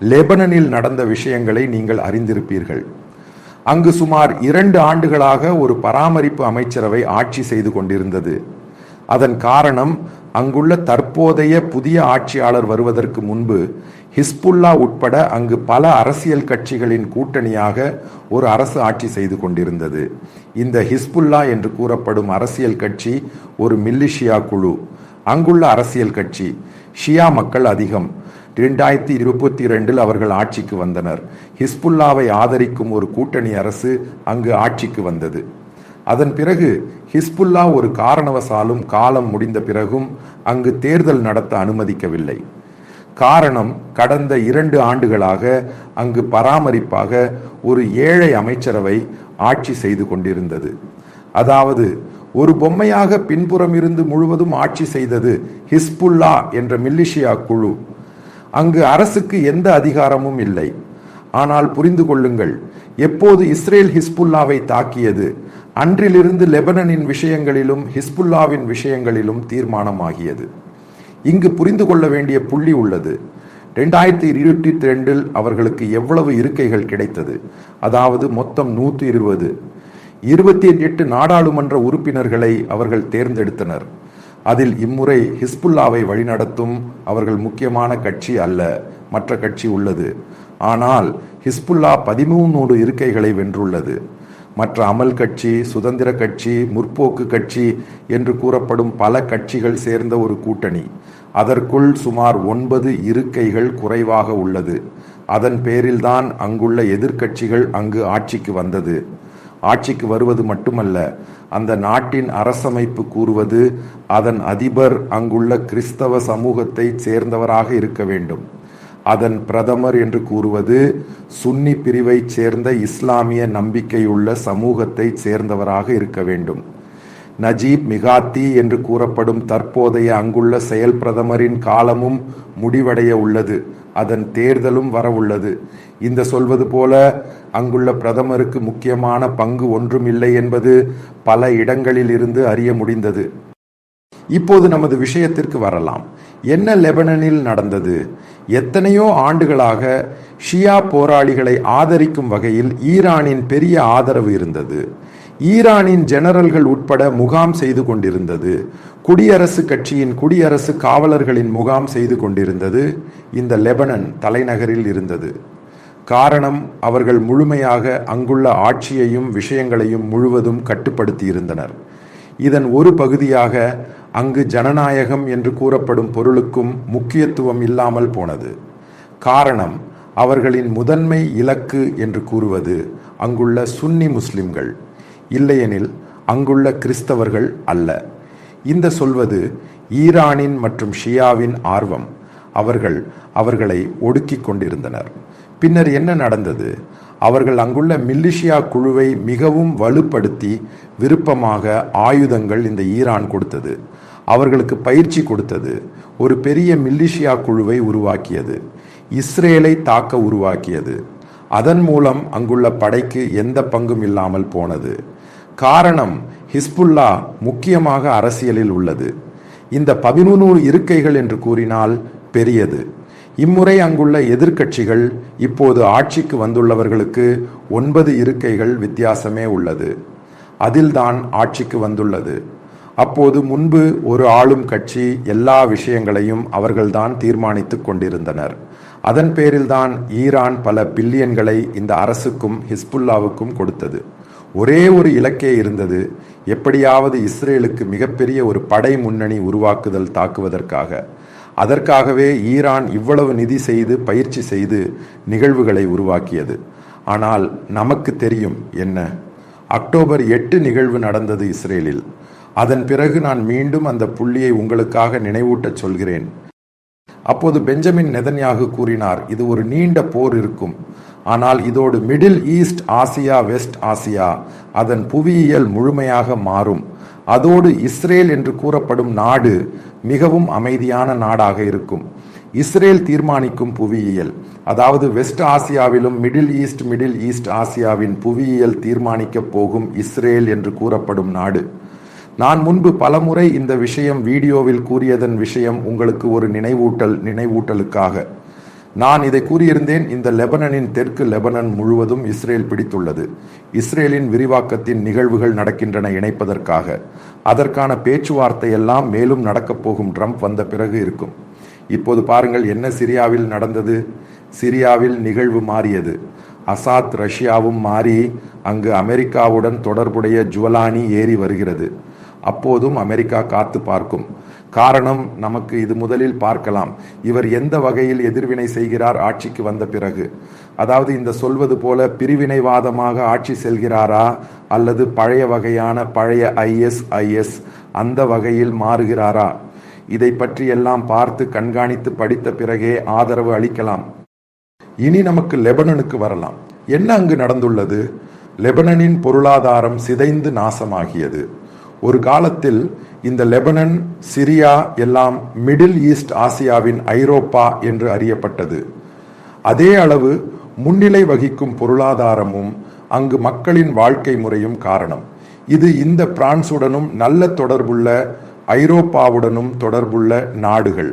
லெபனனில் நடந்த விஷயங்களை நீங்கள் அறிந்திருப்பீர்கள். அங்கு சுமார் இரண்டு ஆண்டுகளாக ஒரு பராமரிப்பு அமைச்சரவை ஆட்சி செய்து கொண்டிருந்தது. அதன் காரணம் அங்குள்ள தற்போதைய புதிய ஆட்சியாளர் வருவதற்கு முன்பு ஹிஸ்புல்லா உட்பட அங்கு பல அரசியல் கட்சிகளின் கூட்டணியாக ஒரு அரசு ஆட்சி செய்து கொண்டிருந்தது. இந்த ஹிஸ்புல்லா என்று கூறப்படும் அரசியல் கட்சி ஒரு மில்லிஷியா குழு. அங்குள்ள அரசியல் கட்சி ஷியா மக்கள் அதிகம். இரண்டாயிரத்தி இருபத்தி இரண்டில் அவர்கள் ஆட்சிக்கு வந்தனர். ஹிஸ்புல்லாவை ஆதரிக்கும் ஒரு கூட்டணி அரசு அங்கு ஆட்சிக்கு வந்தது. அதன் பிறகு ஹிஸ்புல்லா ஒரு காரணவசாலும் காலம் முடிந்த பிறகும் அங்கு தேர்தல் நடத்த அனுமதிக்கவில்லை. காரணம் கடந்த இரண்டு ஆண்டுகளாக அங்கு பராமரிப்பாக ஒரு ஏழை அமைச்சரவை ஆட்சி செய்து கொண்டிருந்தது. அதாவது ஒரு பொம்மையாக பின்புறம் இருந்து முழுவதும் ஆட்சி செய்தது ஹிஸ்புல்லா என்ற மில்லிஷியா குழு. அங்கு அரசுக்கு எந்த அதிகாரமும் இல்லை. ஆனால் புரிந்து கொள்ளுங்கள் எப்போது இஸ்ரேல் ஹிஸ்புல்லாவை தாக்கியது அன்றிலிருந்து லெபனனின் விஷயங்களிலும் ஹிஸ்புல்லாவின் விஷயங்களிலும் தீர்மானமாகியது. இங்கு புரிந்து கொள்ள வேண்டிய புள்ளி உள்ளது. ரெண்டாயிரத்தி இருபத்தி ரெண்டில் அவர்களுக்கு எவ்வளவு இருக்கைகள் கிடைத்தது? அதாவது மொத்தம் நூற்றி இருபது. இருபத்தி எட்டு நாடாளுமன்ற உறுப்பினர்களை அவர்கள் தேர்ந்தெடுத்தனர். அதில் இம்முறை ஹிஸ்புல்லாவை வழிநடத்தும் அவர்கள் முக்கியமான கட்சி அல்ல மற்ற கட்சி உள்ளது. ஆனால் ஹிஸ்புல்லா பதிமூணு இருக்கைகளை வென்றுள்ளது. மற்ற அமல் கட்சி சுதந்திர கட்சி முற்போக்கு கட்சி என்று கூறப்படும் பல கட்சிகள் சேர்ந்த ஒரு கூட்டணி. அதற்குள் சுமார் ஒன்பது இருக்கைகள் குறைவாக உள்ளது. அதன் பேரில்தான் அங்குள்ள எதிர்க்கட்சிகள் அங்கு ஆட்சிக்கு வந்தது. ஆட்சிக்கு வருவது மட்டுமல்ல அந்த நாட்டின் அரசமைப்பு கூறுவது அதன் அதிபர் அங்குள்ள கிறிஸ்தவ சமூகத்தை சேர்ந்தவராக இருக்க வேண்டும். அதன் பிரதமர் என்று கூறுவது சுன்னி பிரிவைச் சேர்ந்த இஸ்லாமிய நம்பிக்கையுள்ள சமூகத்தைச் சேர்ந்தவராக இருக்க வேண்டும். நஜீப் மிகாத்தி என்று கூறப்படும் தற்போதைய அங்குள்ள செயல் பிரதமரின் காலமும் முடிவடைய உள்ளது. அதன் தேர்தலும் வரவுள்ளது. இந்த சொல்வது போல அங்குள்ள பிரதமருக்கு முக்கியமான பங்கு ஒன்றுமில்லை என்பது பல இடங்களில் இருந்து அறிய முடிந்தது. இப்போது நமது விஷயத்திற்கு வரலாம். என்ன லெபனனில் நடந்தது? எத்தனையோ ஆண்டுகளாக ஷியா போராளிகளை ஆதரிக்கும் வகையில் ஈரானின் பெரிய ஆதரவு இருந்தது. ஈரானின் ஜெனரல்கள் உட்பட முகாம் செய்து கொண்டிருந்தது. குடியரசு கட்சியின் குடியரசு காவலர்களின் முகாம் செய்து கொண்டிருந்தது இந்த லெபனன் தலைநகரில் இருந்தது. காரணம் அவர்கள் முழுமையாக அங்குள்ள ஆட்சியையும் விஷயங்களையும் முழுவதும் கட்டுப்படுத்தியிருந்தனர். இதன் ஒரு பகுதியாக அங்கு ஜனநாயகம் என்று கூறப்படும் பொருளுக்கும் முக்கியத்துவம் இல்லாமல் போனது. காரணம் அவர்களின் முதன்மை இலக்கு என்று கூறுவது அங்குள்ள சுன்னி முஸ்லிம்கள். இல்லையெனில் அங்குள்ள கிறிஸ்தவர்கள் அல்ல. இந்த சொல்வது ஈரானின் மற்றும் ஷியாவின் ஆர்வம். அவர்கள் அவர்களை ஒடுக்கிக் கொண்டிருந்தனர். பின்னர் என்ன நடந்தது? அவர்கள் அங்குள்ள மில்லிஷியா குழுவை மிகவும் வலுப்படுத்தி விருப்பமாக ஆயுதங்கள் இந்த ஈரான் கொடுத்தது. அவர்களுக்கு பயிற்சி கொடுத்தது. ஒரு பெரிய மில்லிஷியா குழுவை உருவாக்கியது. இஸ்ரேலை தாக்க உருவாக்கியது. அதன் மூலம் அங்குள்ள படைக்கு எந்த பங்கும் இல்லாமல் போனது. காரணம் ஹிஸ்புல்லா முக்கியமாக அரசியலில் உள்ளது. இந்த பதினூறு இருக்கைகள் என்று கூறினால் பெரியது. இம்முறை அங்குள்ள எதிர்க்கட்சிகள் இப்போது ஆட்சிக்கு வந்துள்ளவர்களுக்கு ஒன்பது இருக்கைகள் வித்தியாசமே உள்ளது. அதில்தான் ஆட்சிக்கு வந்துள்ளது. அப்போது முன்பு ஒரு ஆளும் கட்சி எல்லா விஷயங்களையும் அவர்கள்தான் தீர்மானித்துக் கொண்டிருந்தனர். அதன் பேரில்தான் ஈரான் பல பில்லியன்களை இந்த அரசுக்கும் ஹிஸ்புல்லாவுக்கும் கொடுத்தது. ஒரே ஒரு இலக்கே இருந்தது. எப்படியாவது இஸ்ரேலுக்கு மிகப்பெரிய ஒரு படை முன்னணி உருவாக்குதல் தாக்குவதற்காக. அதற்காகவே ஈரான் இவ்வளவு நிதி செய்து பயிற்சி செய்து நிகழ்வுகளை உருவாக்கியது. ஆனால் நமக்கு தெரியும் என்ன? அக்டோபர் எட்டு நிகழ்வு நடந்தது இஸ்ரேலில். அதன் பிறகு நான் மீண்டும் அந்த புள்ளியை உங்களுக்காக நினைவூட்டச் சொல்கிறேன். அப்போது பெஞ்சமின் நெதன்யாகு கூறினார் இது ஒரு நீண்ட போர் இருக்கும். ஆனால் இதோடு middle east Asia west Asia அதன் புவியியல் முழுமையாக மாறும். அதோடு இஸ்ரேல் என்று கூறப்படும் நாடு மிகவும் அமைதியான நாடாக இருக்கும். இஸ்ரேல் தீர்மானிக்கும் புவியியல் அதாவது வெஸ்ட் ஆசியாவிலும் மிடில் ஈஸ்ட் மிடில் ஈஸ்ட் ஆசியாவின் புவியியல் தீர்மானிக்கப் போகும் இஸ்ரேல் என்று கூறப்படும் நாடு. நான் முன்பு பலமுறை இந்த விஷயம் வீடியோவில் கூறியதன் விஷயம் உங்களுக்கு ஒரு நினைவூட்டல் நினைவூட்டலுக்காக. நான் இதை கூறியிருந்தேன் இந்த லெபனனின் தெற்கு லெபனன் முழுவதும் இஸ்ரேல் பிடித்துள்ளது. இஸ்ரேலின் விரிவாக்கத்தின் நிகழ்வுகள் நடக்கின்றன இணைப்பதற்காக. அதற்கான பேச்சுவார்த்தை எல்லாம் மேலும் நடக்கப் போகும் ட்ரம்ப் வந்த பிறகு இருக்கும். இப்போது பாருங்கள் என்ன சிரியாவில் நடந்தது? சிரியாவில் நிகழ்வு மாறியது. அசாத் ரஷ்யாவும் மாறி அங்கு அமெரிக்காவுடன் தொடர்புடைய ஜுவலானி ஏறி வருகிறது. அப்போதும் அமெரிக்கா காத்து பார்க்கும். காரணம் நமக்கு இது முதலில் பார்க்கலாம். இவர் எந்த வகையில் எதிர்வினை செய்கிறார் ஆட்சிக்கு வந்த பிறகு? அதாவது இந்த சொல்வது போல பிரிவினைவாதமாக ஆட்சி செல்கிறாரா? அல்லது பழைய வகையான பழைய ஐஎஸ் ஐஎஸ் அந்த வகையில் மாறுகிறாரா? இதை பற்றி எல்லாம் பார்த்து கண்காணித்து படித்த பிறகே ஆதரவு அளிக்கலாம். இனி நமக்கு லெபனனுக்கு வரலாம். என்ன அங்கு நடந்துள்ளது? லெபனனின் பொருளாதாரம் சிதைந்து நாசமாகியது. ஒரு காலத்தில் இந்த லெபனன் சிரியா எல்லாம் மிடில் ஈஸ்ட் ஆசியாவின் ஐரோப்பா என்று அறியப்பட்டது. அதே அளவு முன்னிலை வகிக்கும் பொருளாதாரமும் அங்கு மக்களின் வாழ்க்கை முறையும் காரணம். இது இந்த பிரான்சுடனும் நல்ல தொடர்புள்ள ஐரோப்பாவுடனும் தொடர்புள்ள நாடுகள்.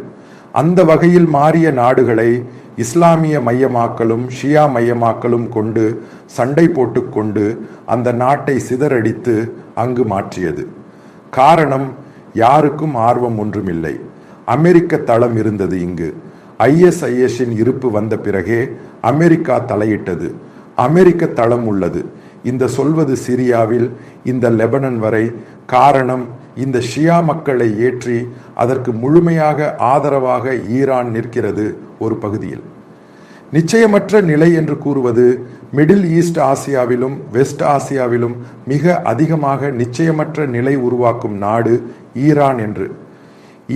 அந்த வகையில் மாறிய நாடுகளை இஸ்லாமிய மையமாக்கலும் ஷியா மையமாக்கலும் கொண்டு சண்டை போட்டுக்கொண்டு அந்த நாட்டை சிதறடித்து அங்கு மாற்றியது. காரணம் யாருக்கும் ஆர்வம் ஒன்றுமில்லை. அமெரிக்க தளம் இருந்தது இங்கு. ஐஎஸ்ஐஎஸ்ஸின் இருப்பு வந்த பிறகே அமெரிக்கா தலையிட்டது. அமெரிக்க தளம் உள்ளது. இந்த சொல்வது சிரியாவில் இந்த லெபனன் வரை. காரணம் இந்த ஷியா மக்களை ஏற்றி அதற்கு முழுமையாக ஆதரவாக ஈரான் நிற்கிறது ஒரு பகுதியில். நிச்சயமற்ற நிலை என்று கூறுவது மிடில் ஈஸ்ட் ஆசியாவிலும் வெஸ்ட் ஆசியாவிலும் மிக அதிகமாக நிச்சயமற்ற நிலை உருவாக்கும் நாடு ஈரான் என்று.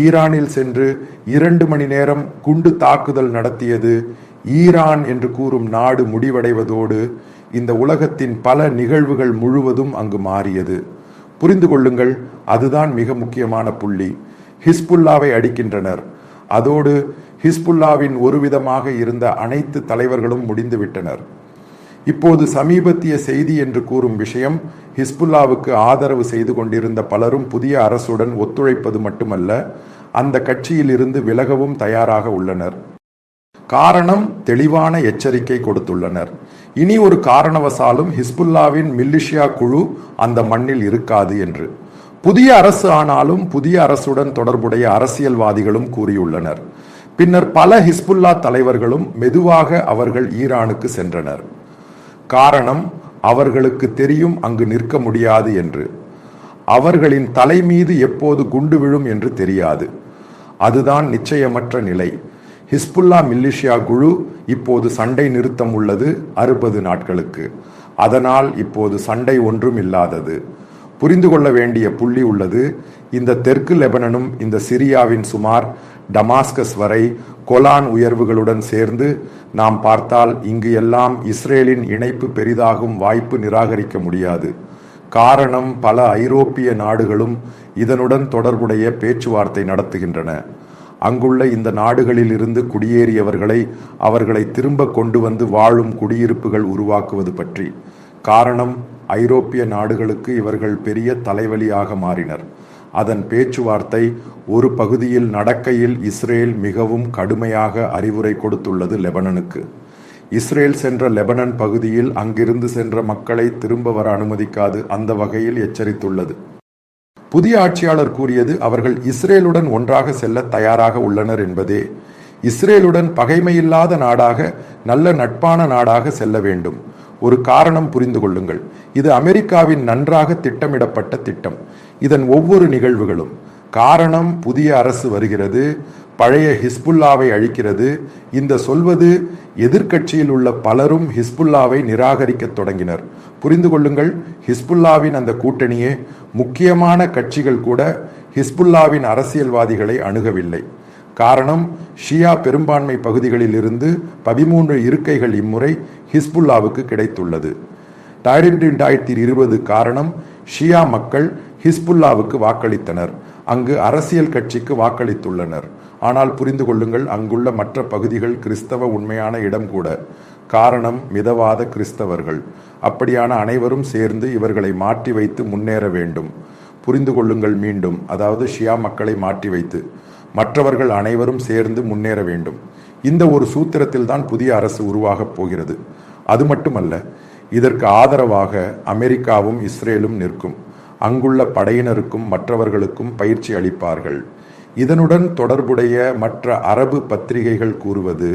ஈரானில் சென்று இரண்டு மணி நேரம் குண்டு தாக்குதல் நடத்தியது ஈரான் என்று கூறும் நாடு முடிவடைவதோடு இந்த உலகத்தின் பல நிகழ்வுகள் முழுவதும் அங்கு மாறியது. புரிந்து கொள்ளுங்கள் அதுதான் மிக முக்கியமான புள்ளி. ஹிஸ்புல்லாவை அடிக்கின்றனர். அதோடு ஹிஸ்புல்லாவின் ஒரு விதமாக இருந்த அனைத்து தலைவர்களும் முடிந்துவிட்டனர். இப்போது சமீபத்திய செய்தி என்று கூறும் விஷயம் ஹிஸ்புல்லாவுக்கு ஆதரவு செய்து கொண்டிருந்த பலரும் புதிய அரசுடன் ஒத்துழைப்பது மட்டுமல்ல அந்த கட்சியில் இருந்து விலகவும் தயாராக உள்ளனர். காரணம் தெளிவான எச்சரிக்கை கொடுத்துள்ளனர். இனி ஒரு காரணவசாலும் ஹிஸ்புல்லாவின் மில்லிஷியா குழு அந்த மண்ணில் இருக்காது என்று. புதிய அரசு ஆனாலும் புதிய அரசுடன் தொடர்புடைய அரசியல்வாதிகளும் கூறியுள்ளனர். பின்னர் பல ஹிஸ்புல்லா தலைவர்களும் மெதுவாக அவர்கள் ஈரானுக்கு சென்றனர். காரணம் அவர்களுக்கு தெரியும் அங்கு நிற்க முடியாது என்று. அவர்களின் தலை மீது எப்போது குண்டு விழும் என்று தெரியாது. அதுதான் நிச்சயமற்ற நிலை. ஹிஸ்புல்லா மில்லிஷியா குழு இப்போது சண்டை நிறுத்தம் உள்ளது அறுபது நாட்களுக்கு. அதனால் இப்போது சண்டை ஒன்றும் இல்லாதது. புரிந்து கொள்ள வேண்டிய புள்ளி உள்ளது. இந்த தெற்கு லெபனனும் இந்த சிரியாவின் சுமார் டமாஸ்கஸ் வரை கொலான் உயர்வுகளுடன் சேர்ந்து நாம் பார்த்தால் இங்கு எல்லாம் இஸ்ரேலின் இணைப்பு பெரிதாகும் வாய்ப்பு நிராகரிக்க முடியாது. காரணம் பல ஐரோப்பிய நாடுகளும் இதனுடன் தொடர்புடைய பேச்சுவார்த்தை நடத்துகின்றன. அங்குள்ள இந்த நாடுகளில் இருந்து குடியேறியவர்களை அவர்களை திரும்ப கொண்டு வந்து வாழும் குடியிருப்புகள் உருவாக்குவது பற்றி. காரணம் ஐரோப்பிய நாடுகளுக்கு இவர்கள் பெரிய தலைவலியாக மாறினர். அதன் பேச்சுவார்த்தை ஒரு பகுதியில் நடக்கையில் இஸ்ரேல் மிகவும் கடுமையாக அறிவுரை கொடுத்துள்ளது லெபனனுக்கு. இஸ்ரேல் சென்ற லெபனன் பகுதியில் அங்கிருந்து சென்ற மக்களை திரும்ப வர அனுமதிக்காது அந்த வகையில் எச்சரித்துள்ளது. புதிய ஆட்சியாளர் கூறியது அவர்கள் இஸ்ரேலுடன் ஒன்றாக செல்ல தயாராக உள்ளனர் என்பதே. இஸ்ரேலுடன் பகைமையில்லாத நாடாக நல்ல நட்பான நாடாக செல்ல வேண்டும். ஒரு காரணம் புரிந்து கொள்ளுங்கள். இது அமெரிக்காவின் நன்றாக திட்டமிடப்பட்ட திட்டம். இதன் ஒவ்வொரு நிகழ்வுகளும் காரணம் புதிய அரசு வருகிறது பழைய ஹிஸ்புல்லாவை அழிக்கிறது. இந்த சொல்வது எதிர்க்கட்சியில் உள்ள பலரும் ஹிஸ்புல்லாவை நிராகரிக்க தொடங்கினர். புரிந்து கொள்ளுங்கள் ஹிஸ்புல்லாவின் அந்த கூட்டணியே முக்கியமான கட்சிகள் கூட ஹிஸ்புல்லாவின் அரசியல்வாதிகளை அணுகவில்லை. காரணம் ஷியா பெரும்பான்மை பகுதிகளில் இருந்து பதிமூன்று இருக்கைகள் இம்முறை ஹிஸ்புல்லாவுக்கு கிடைத்துள்ளது. ரெண்டாயிரத்தி இருபது காரணம் ஷியா மக்கள் ஹிஸ்புல்லாவுக்கு வாக்களித்தனர். அங்கு அரசியல் கட்சிக்கு வாக்களித்துள்ளனர். ஆனால் புரிந்து கொள்ளுங்கள் அங்குள்ள மற்ற பகுதிகள் கிறிஸ்தவ உண்மையான இடம் கூட. காரணம் மிதவாத கிறிஸ்தவர்கள். அப்படியான அனைவரும் சேர்ந்து இவர்களை மாற்றி வைத்து முன்னேற வேண்டும். புரிந்து கொள்ளுங்கள் மீண்டும் அதாவது ஷியா மக்களை மாற்றி வைத்து. மற்றவர்கள் அனைவரும் சேர்ந்து முன்னேற வேண்டும். இந்த ஒரு சூத்திரத்தில் தான் புதிய அரசு உருவாகப் போகிறது. அது மட்டுமல்ல இதற்கு ஆதரவாக அமெரிக்காவும் இஸ்ரேலும் நிற்கும். அங்குள்ள படையினருக்கும் மற்றவர்களுக்கும் பயிற்சி அளிப்பார்கள். இதனுடன் தொடர்புடைய மற்ற அரபு பத்திரிகைகள் கூறுவது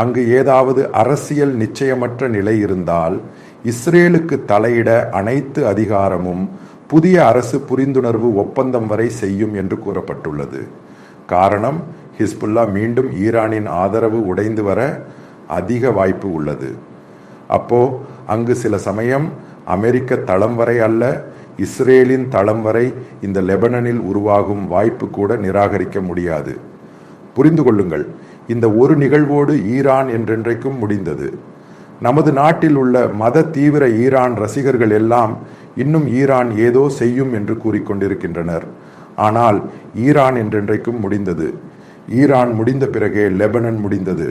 அங்கு ஏதாவது அரசியல் நிச்சயமற்ற நிலை இருந்தால் இஸ்ரேலுக்கு தலையிட அனைத்து அதிகாரமும் புதிய அரசு புரிந்துணர்வு ஒப்பந்தம் வரை செய்யும் என்று கூறப்பட்டுள்ளது. காரணம் ஹிஸ்புல்லா மீண்டும் ஈரானின் ஆதரவு உடைந்து வர அதிக வாய்ப்பு உள்ளது. அப்போ அங்கு சில சமயம் அமெரிக்க தளம் வரை அல்ல இஸ்ரேலின் தளம் வரை இந்த லெபனனில் உருவாகும் வாய்ப்பு கூட நிராகரிக்க முடியாது. புரிந்து கொள்ளுங்கள் இந்த ஒரு நிகழ்வோடு ஈரான் என்றென்றைக்கும் முடிந்தது. நமது நாட்டில் உள்ள மத தீவிர ஈரான் ரசிகர்கள் எல்லாம் இன்னும் ஈரான் ஏதோ செய்யும் என்று கூறிக்கொண்டிருக்கின்றனர். ஆனால் ஈரான் என்றென்றைக்கும் முடிந்தது. ஈரான் முடிந்த பிறகே லெபனன் முடிந்தது.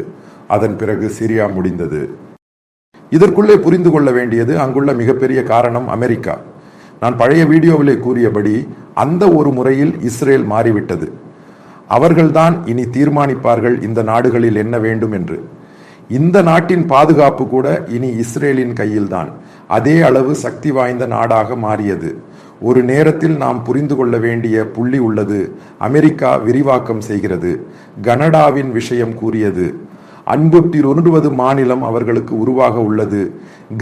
அதன் பிறகு சிரியா முடிந்தது. இதற்குள்ளே புரிந்து கொள்ள வேண்டியது அங்குள்ள மிகப்பெரிய காரணம் அமெரிக்கா. நான் பழைய வீடியோவிலே கூறியபடி அந்த ஒரு முறையில் இஸ்ரேல் மாறிவிட்டது. அவர்கள்தான் இனி தீர்மானிப்பார்கள் இந்த நாடுகளில் என்ன வேண்டும் என்று. இந்த நாட்டின் பாதுகாப்பு கூட இனி இஸ்ரேலின் கையில்தான். அதே அளவு சக்தி வாய்ந்த நாடாக மாறியது. ஒரு நேரத்தில் நாம் புரிந்து கொள்ள வேண்டிய புள்ளி உள்ளது. அமெரிக்கா விரிவாக்கம் செய்கிறது. கனடாவின் விஷயம் கூறியது. அன்புற்றி ஒன்றுவது மாநிலம் அவர்களுக்கு உருவாக உள்ளது.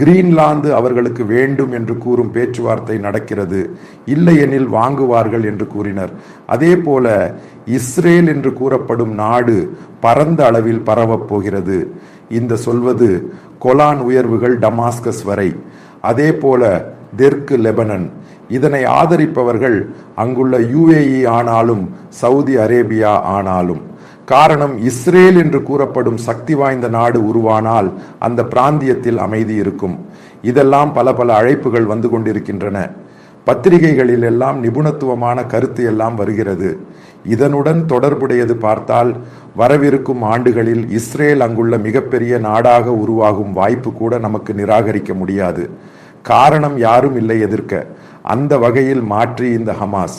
கிரீன்லாந்து அவர்களுக்கு வேண்டும் என்று கூறும் பேச்சுவார்த்தை நடக்கிறது. இல்லையெனில் வாங்குவார்கள் என்று கூறினர். அதே போல இஸ்ரேல் என்று கூறப்படும் நாடு பரந்த அளவில் பரவப் போகிறது. இந்த சொல்வது கொலான் உயர்வுகள் டமாஸ்கஸ் வரை. அதே போல தெற்கு லெபனன். இதனை ஆதரிப்பவர்கள் அங்குள்ள யுஏஇ ஆனாலும் சவுதி அரேபியா ஆனாலும். காரணம் இஸ்ரேல் என்று கூறப்படும் சக்தி வாய்ந்த நாடு உருவானால் அந்த பிராந்தியத்தில் அமைதி இருக்கும். இதெல்லாம் பல பல அழைப்புகள் வந்து கொண்டிருக்கின்றன. பத்திரிகைகளில் எல்லாம் நிபுணத்துவமான கருத்து எல்லாம் வருகிறது. இதனுடன் தொடர்புடையது பார்த்தால் வரவிருக்கும் ஆண்டுகளில் இஸ்ரேல் அங்குள்ள மிகப்பெரிய நாடாக உருவாகும் வாய்ப்பு கூட நமக்கு நிராகரிக்க முடியாது. காரணம் யாரும் இல்லை எதிர்க்க. அந்த வகையில் மாற்றி இந்த ஹமாஸ்.